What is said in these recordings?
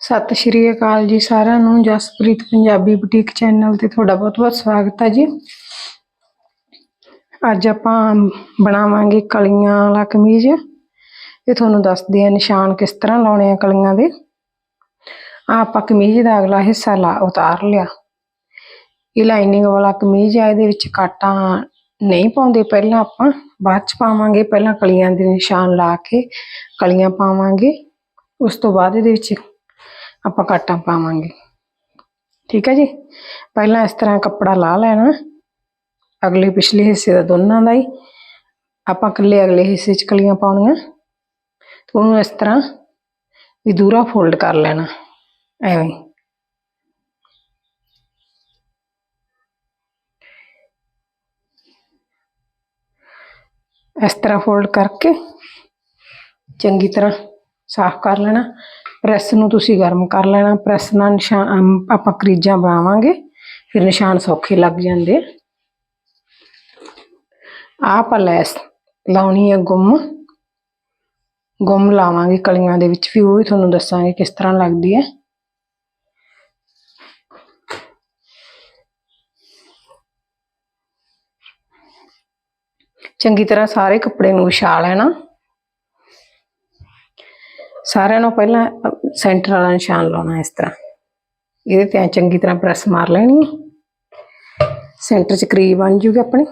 ਸਤਿ ਸ਼੍ਰੀ ਅਕਾਲ ਜੀ ਸਾਰਿਆਂ ਨੂੰ। ਜਸਪ੍ਰੀਤ ਪੰਜਾਬੀ ਬੁਟੀਕ ਚੈਨਲ ਤੇ ਤੁਹਾਡਾ ਬਹੁਤ-ਬਹੁਤ ਸਵਾਗਤ ਹੈ ਜੀ। ਅੱਜ ਆਪਾਂ ਬਣਾਵਾਂਗੇ ਕਲੀਆਂ ਵਾਲਾ ਕਮੀਜ਼। ਇਹ ਤੁਹਾਨੂੰ ਦੱਸਦੇ ਆ ਨਿਸ਼ਾਨ ਕਿਸ ਤਰ੍ਹਾਂ ਲਾਉਣੇ ਆ ਕਲੀਆਂ ਦੇ। ਆ ਆਪਾਂ ਕਮੀਜ਼ ਦਾ ਅਗਲਾ ਹਿੱਸਾ ਲਾ ਉਤਾਰ ਲਿਆ। ਇਹ ਲਾਈਨਿੰਗ ਵਾਲਾ ਕਮੀਜ਼ ਆ, ਇਹਦੇ ਵਿੱਚ ਕਾਟਾਂ ਨਹੀਂ ਪਾਉਂਦੇ ਪਹਿਲਾਂ ਆਪਾਂ। ਬਾਅਦ ਚ ਪਾਵਾਂਗੇ ਪਹਿਲਾਂ ਕਲੀਆਂ ਦੇ ਨਿਸ਼ਾਨ ਲਾ ਕੇ ਕਲੀਆਂ ਪਾਵਾਂਗੇ। ਉਸ ਤੋਂ ਬਾਅਦ ਇਹਦੇ ਵਿੱਚ ਆਪਾਂ ਕਾਟਾਂ ਪਾਵਾਂਗੇ। ਠੀਕ ਹੈ ਜੀ? ਪਹਿਲਾਂ ਇਸ ਤਰ੍ਹਾਂ ਕੱਪੜਾ ਲਾ ਲੈਣਾ। ਅਗਲੇ ਪਿਛਲੇ ਹਿੱਸੇ ਦਾ ਦੋਨਾਂ ਦਾ ਹੀ। ਆਪਾਂ ਇਕੱਲੇ ਅਗਲੇ ਹਿੱਸੇ 'ਚ ਕਲੀਆਂ ਪਾਉਣੀਆਂ। ਤੇ ਉਹਨੂੰ ਇਸ ਤਰ੍ਹਾਂ ਵੀ ਦੂਰਾ ਫੋਲਡ ਕਰ ਲੈਣਾ। ਐਵੇਂ। ਇਸ ਤਰ੍ਹਾਂ ਫੋਲਡ ਕਰਕੇ ਚੰਗੀ ਤਰ੍ਹਾਂ ਸਾਫ਼ ਕਰ ਲੈਣਾ। ਪ੍ਰੈਸ ਨੂੰ ਤੁਸੀਂ ਗਰਮ ਕਰ ਲੈਣਾ, ਪ੍ਰੈਸ ਨਾਲ ਨਿਸ਼ਾਨ ਆਪਾਂ ਕਰੀਜਾਂ ਬਣਾਵਾਂਗੇ, ਫਿਰ ਨਿਸ਼ਾਨ ਸੌਖੇ ਲੱਗ ਜਾਂਦੇ ਆ। ਆਪਾਂ ਲੈਸ ਲਾਉਣੀ ਹੈ ਗੁੰਮ। ਗੁੰਮ ਲਾਵਾਂਗੇ ਕਲੀਆਂ ਦੇ ਵਿੱਚ ਵੀ ਉਹ ਵੀ ਤੁਹਾਨੂੰ ਦੱਸਾਂਗੇ ਕਿਸ ਤਰ੍ਹਾਂ ਲੱਗਦੀ ਹੈ। ਚੰਗੀ ਤਰ੍ਹਾਂ ਸਾਰੇ ਕੱਪੜੇ ਨੂੰ ਵਿਛਾ ਲੈਣਾ। ਸਾਰਿਆਂ ਨੂੰ ਪਹਿਲਾਂ ਸੈਂਟਰ ਵਾਲਾ ਨਿਸ਼ਾਨ ਲਾਉਣਾ ਇਸ ਤਰ੍ਹਾਂ। ਇਹਦੇ ਤੇ ਐਂ ਚੰਗੀ ਤਰ੍ਹਾਂ ਪ੍ਰੈਸ ਮਾਰ ਲੈਣੀ ਹੈ। ਸੈਂਟਰ 'ਚ ਕਰੀਬ ਬਣ ਜੂਗੀ ਆਪਣੀ।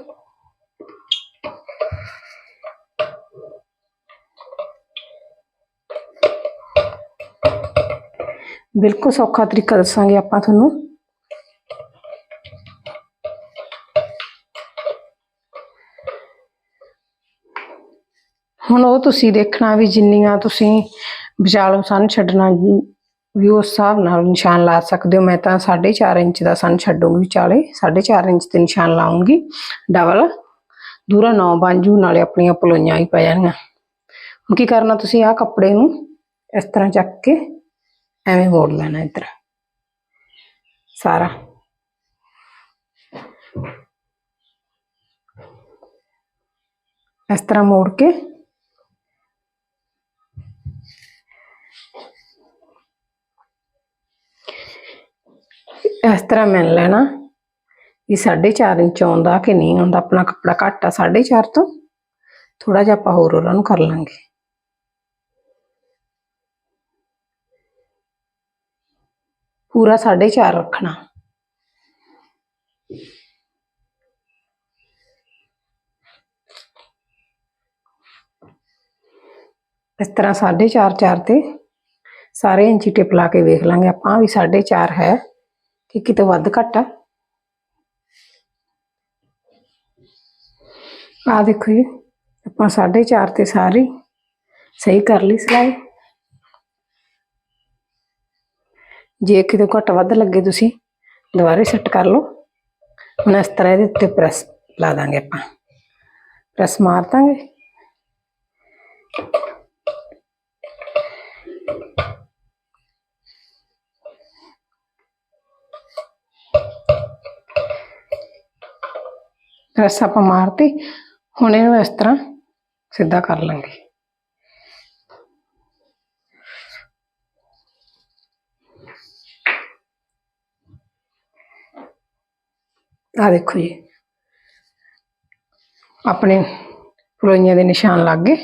ਬਿਲਕੁਲ ਸੌਖਾ ਤਰੀਕਾ ਦੱਸਾਂਗੇ ਆਪਾਂ ਤੁਹਾਨੂੰ। ਹੁਣ ਉਹ ਤੁਸੀਂ ਦੇਖਣਾ ਵੀ ਜਿੰਨੀਆਂ ਤੁਸੀਂ ਵਿਚਾਲੋ ਸਨ ਛੱਡਣਾ ਵੀ ਉਸ ਹਿਸਾਬ ਨਾਲ ਨਿਸ਼ਾਨ ਲਾ ਸਕਦੇ ਹੋ। ਮੈਂ ਤਾਂ 4.5 ਇੰਚ ਦਾ ਸਨ ਛੱਡੂਗੀ ਵਿਚਾਲੇ 4.5 ਇੰਚ ਤੇ ਨਿਸ਼ਾਨ ਲਾਉਂਗੀ ਡਬਲ ਦੂਰਾ 9 ਬਾਂਝੂ ਨਾਲੇ ਆਪਣੀਆਂ ਪਲੋਈਆਂ ਹੀ ਪੈ ਜਾਣਗੀਆਂ ਹੁਣ ਕੀ ਕਰਨਾ ਤੁਸੀਂ ਆਹ ਕੱਪੜੇ ਨੂੰ ਇਸ ਤਰ੍ਹਾਂ ਚੱਕ ਕੇ ਐਵੇਂ ਮੋੜ ਲੈਣਾ ਇੱਧਰ। ਸਾਰਾ। ਇਸ ਤਰ੍ਹਾਂ ਮੋੜ ਕੇ ਇਸ ਤਰ੍ਹਾਂ ਮਿਲ ਲੈਣਾ ਇਹ 4.5 ਇੰਚ ਆਉਂਦਾ ਕਿ ਨਹੀਂ ਆਉਂਦਾ, ਆਪਣਾ ਕੱਪੜਾ ਘੱਟ ਆ 4.5 ਤੋਂ। ਥੋੜਾ ਜਿਹਾ ਆਪਾਂ ਹੋਰ ਉਹਨਾਂ ਨੂੰ ਕਰ ਲਾਂਗੇ। ਪੂਰਾ 4.5 ਰੱਖਣਾ। ਇਸ ਤਰ੍ਹਾਂ 4.5 4 ਤੇ ਸਾਰੇ ਇੰਚੀ ਟਿਪ ਲਾ ਕੇ ਵੇਖ ਲਾਂਗੇ ਆਪਾਂ ਵੀ 4.5 ਹੈ। ਕਿ ਕਿਤੇ ਵੱਧ ਘੱਟ ਆ। ਆ ਦੇਖੋ ਜੀ, ਆਪਾਂ 4.5 ਤੇ ਸਾਰੀ ਸਹੀ ਕਰ ਲਈ ਸਿਲਾਈ। ਜੇ ਕਿਤੇ ਘੱਟ ਵੱਧ ਲੱਗੇ ਤੁਸੀਂ, ਦੁਬਾਰੇ ਸੈੱਟ ਕਰ ਲਓ। ਹੁਣ ਇਸ ਤਰ੍ਹਾਂ ਇਹਦੇ ਉੱਤੇ ਪ੍ਰੈਸ ਲਾ ਦਾਂਗੇ ਆਪਾਂ। ਪ੍ਰੈਸ ਮਾਰ ਦਾਂਗੇ। ਪ੍ਰੈਸ ਆਪਾਂ ਮਾਰਤੀ, ਹੁਣ ਇਹਨੂੰ ਇਸ ਤਰ੍ਹਾਂ ਸਿੱਧਾ ਕਰ ਲਾਂਗੇ। ਆ ਦੇਖੋ ਜੀ, ਆਪਣੇ ਪਲੋਈਆਂ ਦੇ ਨਿਸ਼ਾਨ ਲੱਗ ਗਏ।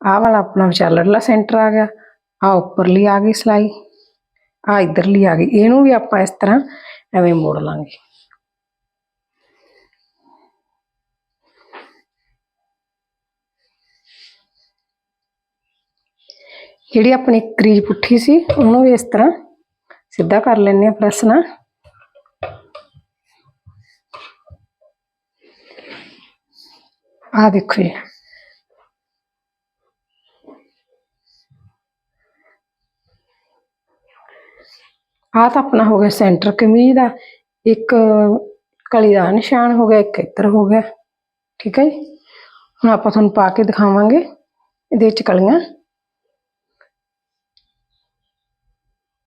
ਆਹ ਵਾਲਾ ਆਪਣਾ ਵਿਚਾਲੜਲਾ ਸੈਂਟਰ ਆ ਗਿਆ ਆ ਉੱਪਰਲੀ ਆ ਗਈ ਸਲਾਈ ਆ ਇਧਰਲੀ ਆ ਗਈ। ਇਹਨੂੰ ਵੀ ਆਪਾਂ ਇਸ ਤਰ੍ਹਾਂ ਐਵੇਂ ਮੋੜ ਲਾਂਗੇ। ਜਿਹੜੀ ਆਪਣੀ ਕਰੀਜ ਪੁੱਠੀ ਸੀ, ਉਹਨੂੰ ਵੀ ਇਸ ਤਰ੍ਹਾਂ ਸਿੱਧਾ ਕਰ ਲੈਣੇ ਆ ਪ੍ਰੈਸ ਨਾਲ। ਆ ਦੇਖੋ ਜੀ। ਆ ਤਾਂ ਆਪਣਾ ਹੋ ਗਿਆ ਸੈਂਟਰ ਕਮੀਜ਼ ਦਾ, ਇੱਕ ਕਲੀ ਦਾ ਨਿਸ਼ਾਨ ਹੋ ਗਿਆ, ਇੱਕ ਇੱਧਰ ਹੋ ਗਿਆ। ਠੀਕ ਹੈ ਜੀ। ਹੁਣ ਆਪਾਂ ਤੁਹਾਨੂੰ ਪਾ ਕੇ ਦਿਖਾਵਾਂਗੇ, ਇਹਦੇ ਵਿੱਚ ਕਲੀਆਂ।